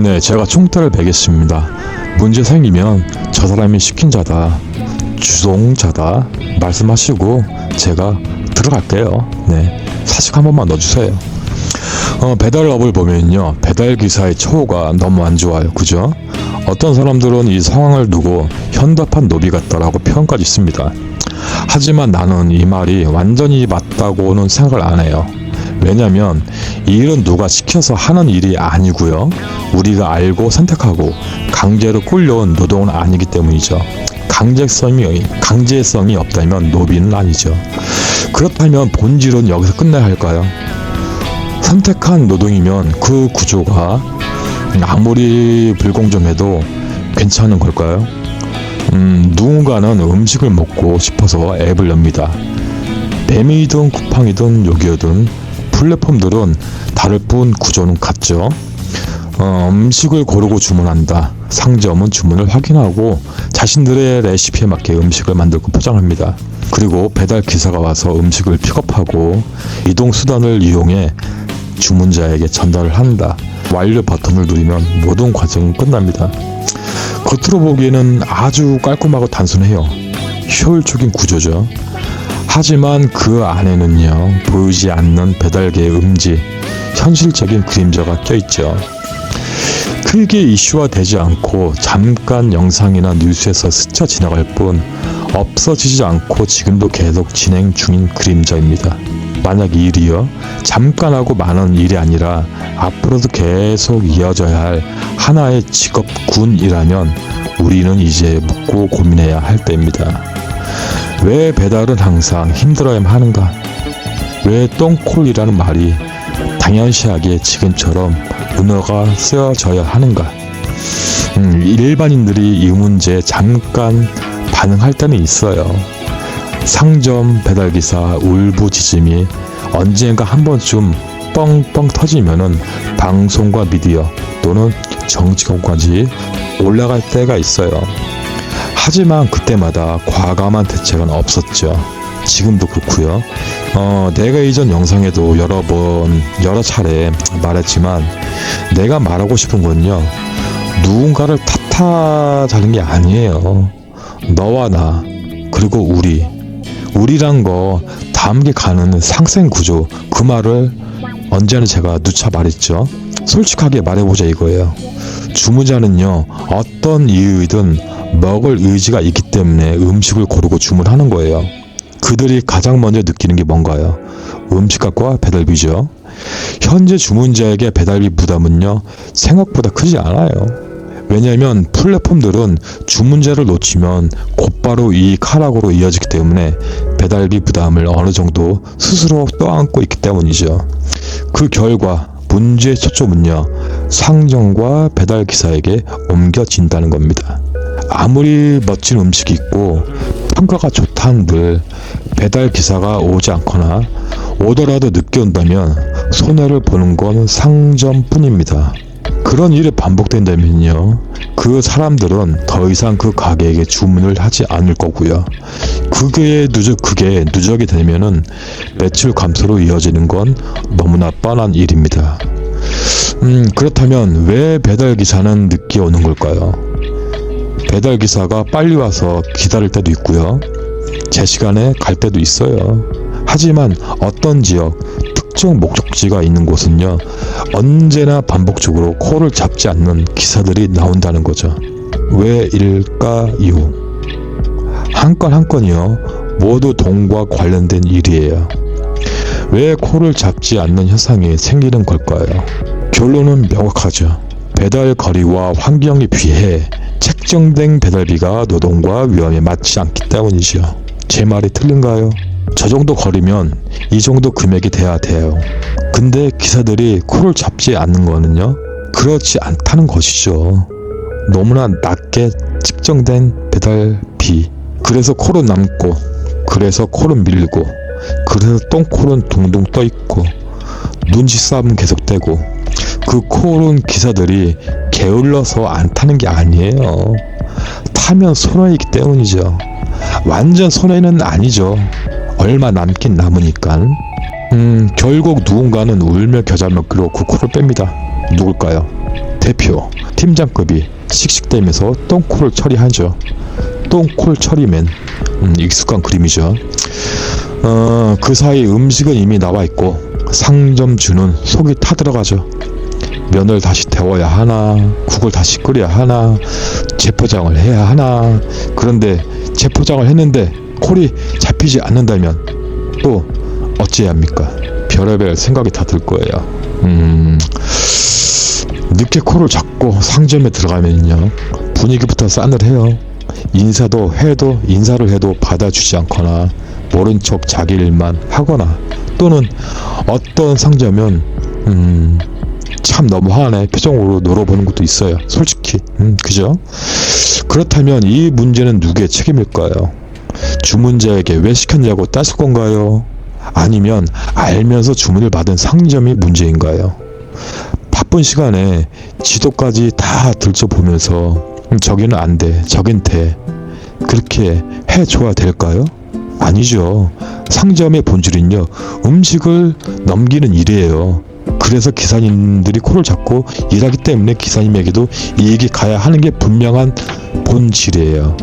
네, 제가 총대를 베겠습니다. 문제 생기면 저 사람이 시킨 자다, 주동 자다 말씀하시고 제가 들어갈게요. 네, 사식 한 번만 넣어주세요. 어, 배달업을 보면요, 배달 기사의 처우가 너무 안 좋아요. 그죠? 어떤 사람들은 이 상황을 두고 현답한 노비 같다라고 표현까지 있습니다. 하지만 나는 이 말이 완전히 맞다고는 생각을 안 해요. 왜냐면 이 일은 누가 시켜서 하는 일이 아니고요. 우리가 알고 선택하고 강제로 끌려온 노동은 아니기 때문이죠. 강제성이 강제성이 없다면 노비는 아니죠. 그렇다면 본질은 여기서 끝내야 할까요? 선택한 노동이면 그 구조가 아무리 불공정해도 괜찮은 걸까요? 음, 누군가는 음식을 먹고 싶어서 앱을 엽니다. 뱀이든 쿠팡이든 요기요든 플랫폼들은 다를 뿐 구조는 같죠. 어, 음식을 고르고 주문한다. 상점은 주문을 확인하고 자신들의 레시피에 맞게 음식을 만들고 포장합니다. 그리고 배달 기사가 와서 음식을 픽업하고 이동 수단을 이용해 주문자에게 전달을 한다. 완료 버튼을 누르면 모든 과정은 끝납니다. 겉으로 보기에는 아주 깔끔하고 단순해요. 효율적인 구조죠. 하지만 그 안에는요, 보이지 않는 배달계의 음지, 현실적인 그림자가 껴있죠. 크게 이슈화 되지 않고 잠깐 영상이나 뉴스에서 스쳐 지나갈 뿐 없어지지 않고 지금도 계속 진행 중인 그림자입니다. 만약 이 일이요 잠깐 하고 많은 일이 아니라 앞으로도 계속 이어져야 할 하나의 직업군이라면 우리는 이제 묻고 고민해야 할 때입니다. 왜 배달은 항상 힘들어야만 하는가? 왜 똥콜이라는 말이 당연시하게 지금처럼 문어가 쓰여져야 하는가? 음, 일반인들이 이 문제에 잠깐 반응할 때는 있어요. 상점 배달기사 울부짖음이 언젠가 한 번쯤 뻥뻥 터지면은 방송과 미디어 또는 정치권까지 올라갈 때가 있어요. 하지만 그때마다 과감한 대책은 없었죠. 지금도 그렇고요. 어, 내가 이전 영상에도 여러 번 여러 차례 말했지만 내가 말하고 싶은 건요. 누군가를 탓하자는 게 아니에요. 너와 나 그리고 우리 우리란 거 다음게 가는 상생 구조 그 말을 언제나 제가 누차 말했죠. 솔직하게 말해보자 이거예요. 주문자는요 어떤 이유이든 먹을 의지가 있기 때문에 음식을 고르고 주문하는 거예요. 그들이 가장 먼저 느끼는 게 뭔가요? 음식값과 배달비죠. 현재 주문자에게 배달비 부담은요 생각보다 크지 않아요. 왜냐하면 플랫폼들은 주문자를 놓치면 곧바로 이익 하락으로 이어지기 때문에 배달비 부담을 어느 정도 스스로 떠안고 있기 때문이죠. 그 결과 문제의 초점은요 상점과 배달 기사에게 옮겨진다는 겁니다. 아무리 멋진 음식이 있고 평가가 좋다 한들 배달 기사가 오지 않거나 오더라도 늦게 온다면 손해를 보는 건 상점뿐입니다. 그런 일이 반복된다면요. 그 사람들은 더 이상 그 가게에게 주문을 하지 않을 거고요. 그게 누적 그게 누적이 되면은 매출 감소로 이어지는 건 너무나 뻔한 일입니다. 음, 그렇다면 왜 배달 기사는 늦게 오는 걸까요? 배달 기사가 빨리 와서 기다릴 때도 있고요. 제 시간에 갈 때도 있어요. 하지만 어떤 지역, 특정 목적지가 있는 곳은요, 언제나 반복적으로 코를 잡지 않는 기사들이 나온다는 거죠. 왜일까요? 한 건 한 건이요, 모두 돈과 관련된 일이에요. 왜 코를 잡지 않는 현상이 생기는 걸까요? 결론은 명확하죠. 배달 거리와 환경에 비해 책정된 배달비가 노동과 위험에 맞지 않기 때문이죠. 제 말이 틀린가요? 저 정도 거리면 이 정도 금액이 돼야 돼요. 근데 기사들이 코를 잡지 않는 거는요? 그렇지 않다는 것이죠. 너무나 낮게 측정된 배달비. 그래서 코로 남고, 그래서 코를 밀고, 그래서 똥코는 둥둥 떠 있고, 눈치 싸움은 계속되고, 그 코는 기사들이 게을러서 안 타는 게 아니에요. 타면 손해이기 때문이죠. 완전 손해는 아니죠. 얼마 남긴 남으니까. 음, 결국 누군가는 울며 겨자 먹기로 그 코를 뺍니다. 누굴까요? 대표, 팀장급이 씩씩대면서 똥콜을 처리하죠. 똥콜 처리맨. 음, 익숙한 그림이죠. 어, 그 사이 음식은 이미 나와 있고 상점 주는 속이 타들어가죠. 면을 다시 데워야 하나, 국을 다시 끓여야 하나, 재포장을 해야 하나. 그런데 재포장을 했는데 콜이 잡히지 않는다면 또 어찌해야 합니까? 별의별 생각이 다 들 거예요. 음, 늦게 콜을 잡고 상점에 들어가면요 분위기부터 싸늘해요. 인사도 해도 인사를 해도 받아주지 않거나 모른 척 자기 일만 하거나 또는 어떤 상점은 음, 참 너무하네 표정으로 놀아보는 것도 있어요. 솔직히 음, 그죠? 그렇다면 이 문제는 누구의 책임일까요? 주문자에게 왜 시켰냐고 따질 건가요? 아니면 알면서 주문을 받은 상점이 문제인가요? 바쁜 시간에 지도까지 다 들춰보면서 음, 저기는 안 돼, 저긴 돼. 그렇게 해줘야 될까요? 아니죠. 상점의 본질은요, 음식을 넘기는 일이에요. 그래서 기사님들이 코를 잡고 일하기 때문에 기사님에게도 이익이 가야 하는 게 분명한 본질이에요.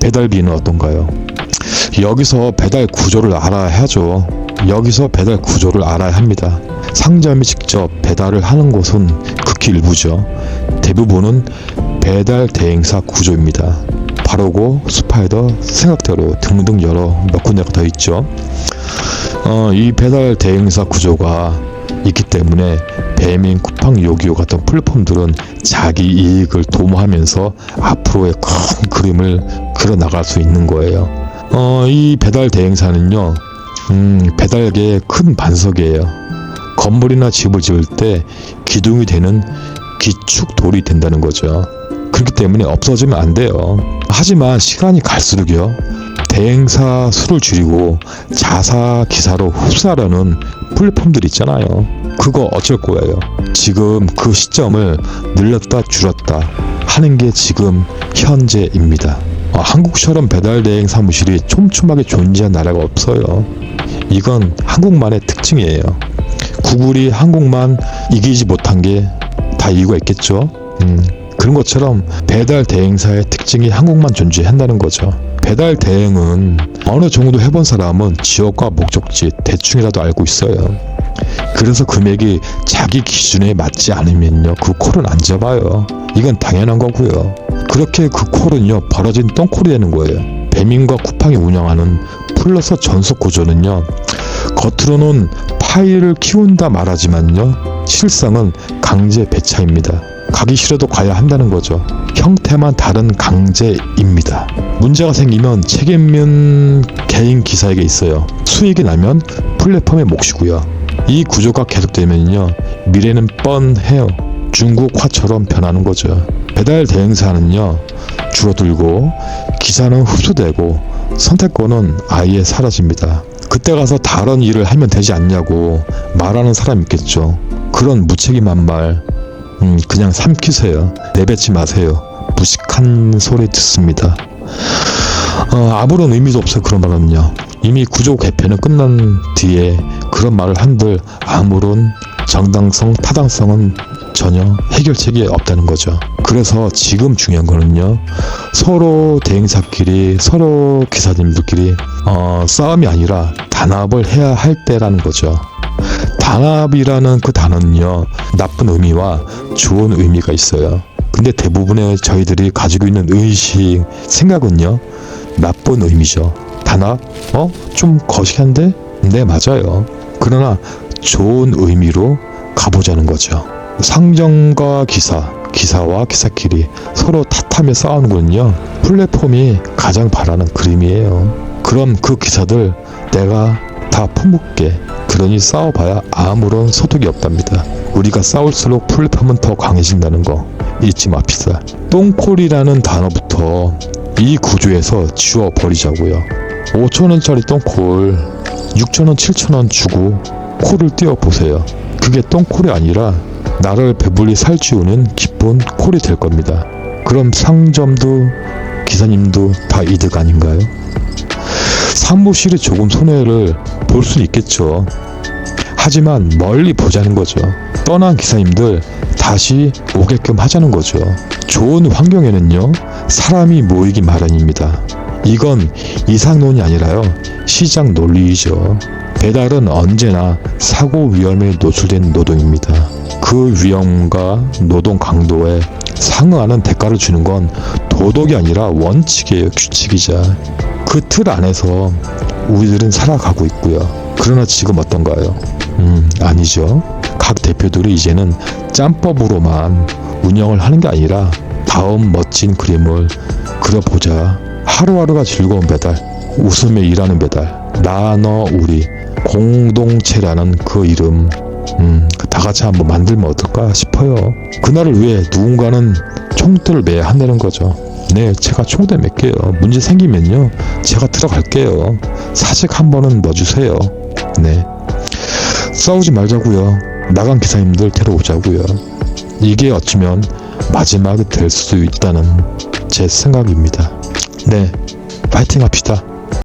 배달비는 어떤가요? 여기서 배달 구조를 알아야 하죠. 여기서 배달 구조를 알아야 합니다. 상점이 직접 배달을 하는 곳은 극히 일부죠. 대부분은 배달 대행사 구조입니다. 바로고, 스파이더, 생각대로 등등 여러 몇 군데가 더 있죠. 어, 이 배달 대행사 구조가 있기 때문에 배민, 쿠팡, 요기요 같은 플랫폼들은 자기 이익을 도모하면서 앞으로의 큰 그림을 그려 나갈 수 있는 거예요. 어, 이 배달 대행사는요, 음, 배달계의 큰 반석이에요. 건물이나 집을 지을 때 기둥이 되는 기축돌이 된다는 거죠. 그렇기 때문에 없어지면 안 돼요. 하지만 시간이 갈수록요, 대행사 수를 줄이고 자사 기사로 흡사하려는 플랫폼들 있잖아요. 그거 어쩔 거예요. 지금 그 시점을 늘렸다 줄였다 하는 게 지금 현재입니다. 어, 한국처럼 배달 대행 사무실이 촘촘하게 존재한 나라가 없어요. 이건 한국만의 특징이에요. 구글이 한국만 이기지 못한 게 다 이유가 있겠죠. 음, 그런 것처럼 배달 대행사의 특징이 한국만 존재한다는 거죠. 배달 대행은 어느 정도 해본 사람은 지역과 목적지 대충이라도 알고 있어요. 그래서 금액이 자기 기준에 맞지 않으면요 그 콜은 안 잡아요. 이건 당연한 거고요. 그렇게 그 콜은요 벌어진 똥콜이 되는 거예요. 배민과 쿠팡이 운영하는 플러스 전속 구조는요 겉으로는 파일을 키운다 말하지만요 실상은 강제 배차입니다. 가기 싫어도 가야 한다는 거죠. 형태만 다른 강제입니다. 문제가 생기면 책임은 개인 기사에게 있어요. 수익이 나면 플랫폼의 몫이고요. 이 구조가 계속되면요 미래는 뻔해요. 중국화처럼 변하는 거죠. 배달 대행사는요 줄어들고 기사는 흡수되고 선택권은 아예 사라집니다. 그때 가서 다른 일을 하면 되지 않냐고 말하는 사람 있겠죠. 그런 무책임한 말, 음, 그냥 삼키세요. 내뱉지 마세요. 무식한 소리 듣습니다. 어, 아무런 의미도 없어요. 그런 말은요. 이미 구조 개편은 끝난 뒤에 그런 말을 한들 아무런 정당성, 타당성은 전혀 해결책이 없다는 거죠. 그래서 지금 중요한 거는요. 서로 대행사끼리, 서로 기사님들끼리 어, 싸움이 아니라 단합을 해야 할 때라는 거죠. 단합이라는 그 단어는요. 나쁜 의미와 좋은 의미가 있어요. 근데 대부분의 저희들이 가지고 있는 의식, 생각은요. 나쁜 의미죠. 단합? 어? 좀 거시기한데? 네, 맞아요. 그러나 좋은 의미로 가보자는 거죠. 상점과 기사, 기사와 기사끼리 서로 탓하며 싸우는군요. 플랫폼이 가장 바라는 그림이에요. 그럼 그 기사들 내가 다 품을게. 그러니 싸워봐야 아무런 소득이 없답니다. 우리가 싸울수록 플랫폼은 더 강해진다는 거 잊지 맙시다. 똥콜이라는 단어부터 이 구조에서 지워버리자고요. 5천원짜리 똥콜 6천원 7천원 주고 콜을 띄워보세요. 그게 똥콜이 아니라 나를 배불리 살찌우는 기쁜 콜이 될 겁니다. 그럼 상점도 기사님도 다 이득 아닌가요? 사무실이 조금 손해를 볼 수는 있겠죠. 하지만 멀리 보자는 거죠. 떠난 기사님들 다 다시 오게끔 하자는 거죠. 좋은 환경에는요, 사람이 모이기 마련입니다. 이건 이상론이 아니라요, 시장 논리이죠. 배달은 언제나 사고 위험에 노출된 노동입니다. 그 위험과 노동 강도에 상응하는 대가를 주는 건 도덕이 아니라 원칙이에요, 규칙이자. 그 틀 안에서 우리들은 살아가고 있고요. 그러나 지금 어떤가요? 음, 아니죠. 각 대표들이 이제는 짬법으로만 운영을 하는 게 아니라 다음 멋진 그림을 그려보자. 하루하루가 즐거운 배달, 웃으며 일하는 배달, 나, 너, 우리, 공동체라는 그 이름, 음, 그다 같이 한번 만들면 어떨까 싶어요. 그날을 위해 누군가는 총대를 매야 한다는 거죠. 네, 제가 총대 맬게요. 문제 생기면요, 제가 들어갈게요. 사직 한 번은 넣어주세요. 네. 싸우지 말자고요. 나간 기사님들 데려오자고요. 이게 어쩌면 마지막이 될 수도 있다는 제 생각입니다. 네, 파이팅 합시다.